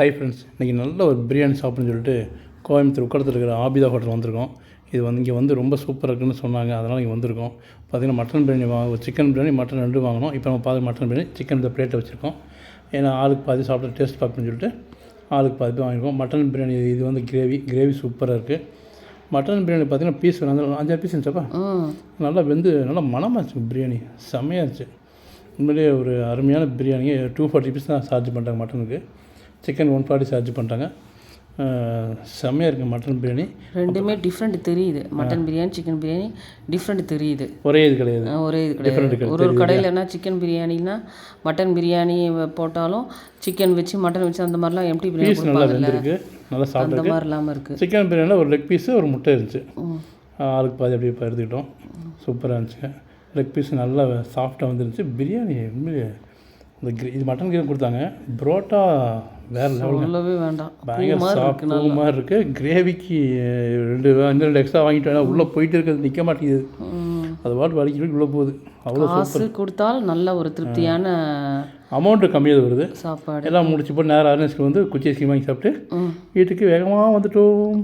Hi friends இன்றைக்கி நல்ல ஒரு பிரியாணி சாப்பிட்ணுன்னு சொல்லிட்டு கோயம்புத்தூர் உக்கடத்தில் இருக்கிற ஆபிதா ஹோட்டல் வந்திருக்கோம். இது வந்து இங்கே வந்து ரொம்ப சூப்பராக இருக்குன்னு சொன்னாங்க அதனால் இங்கே வந்திருக்கோம். பார்த்தீங்கன்னா மட்டன் பிரியாணி வாங்க சிக்கன் பிரியாணி மட்டன் ரெண்டும் வாங்கினோம். இப்போ நம்ம பார்த்து மட்டன் பிரியாணி சிக்கன் இந்த பிளேட்டை வச்சுருக்கோம். ஏன்னா ஆளுக்கு பாதி சாப்பிட்டு டேஸ்ட் பார்க்கணும்னு சொல்லிட்டு ஆளுக்கு பாதி பேர் வாங்கியிருக்கோம் மட்டன் பிரியாணி இது வந்து கிரேவி கிரேவி சூப்பராக இருக்குது மட்டன் பிரியாணி பார்த்தீங்கன்னா பீஸ் வந்து அஞ்சாறு பீஸ் இருந்துச்சப்பா? நல்லா வெந்து நல்லா மனமாக இருந்துச்சு பிரியாணி செம்மையாக இருந்துச்சு. உண்மையிலேயே ஒரு அருமையான பிரியாணி டூ ஃபார்ட்டி ருபீஸ் தான் சார்ஜ் பண்ணுறாங்க மட்டனுக்கு சிக்கன் ஒன் ஃபார்ட்டி சார்ஜ் பண்ணுறாங்க செம்மையாக இருக்குது மட்டன் பிரியாணி. ரெண்டுமே டிஃப்ரெண்ட் தெரியுது. Mutton biryani chicken biryani different தெரியுது. ஒரே இது கிடையாது. ஒரே இது கிடையாது. ஒரு ஒரு கடையில் என்ன சிக்கன் பிரியாணினா மட்டன் பிரியாணி போட்டாலும் சிக்கன் வச்சு மட்டன் வச்சு அந்த மாதிரிலாம் எம்டி பிரியாணி நல்லா வெந்திருக்கு. நல்லா அந்த சாப்பிட்டு மாதிரி இல்லாமல் இருக்குது சிக்கன் பிரியாணியில் ஒரு லெக் பீஸு ஒரு முட்டை இருந்துச்சு. ஆளுக்கு பாதி அப்படியே இப்போ எடுத்துக்கிட்டோம். சூப்பராக இருந்துச்சுங்க லெக் பீஸ் நல்லா சாஃப்டாக வந்துருந்துச்சு. பிரியாணி உண்மையிலே இந்த கிரே இது மட்டன் கிரேவி கொடுத்தாங்க. புரோட்டா வேறு சொல்லவே வேண்டாம். பயங்கர மாதிரி இருக்குது கிரேவிக்கு ரெண்டு இன்னும் ரெண்டு எக்ஸ்ட்ரா வாங்கிட்டு வேணா உள்ளே போயிட்டு இருக்கிறது நிற்க மாட்டேங்குது. அது பாட்டு வலிக்கிட்டு உள்ளே போகுது. அவ்வளோ காசு கொடுத்தால் நல்ல ஒரு திருப்தியான அமௌண்ட்டு கம்மியாக வருது. சாப்பாடு. எல்லாம் முடிச்சு போட்டு நேரம் அருணேஸ்க்கு வந்து குச்சி ஐஸ்கிரீம் வாங்கி சாப்பிட்டு வீட்டுக்கு வேகமாக வந்துட்டோம்.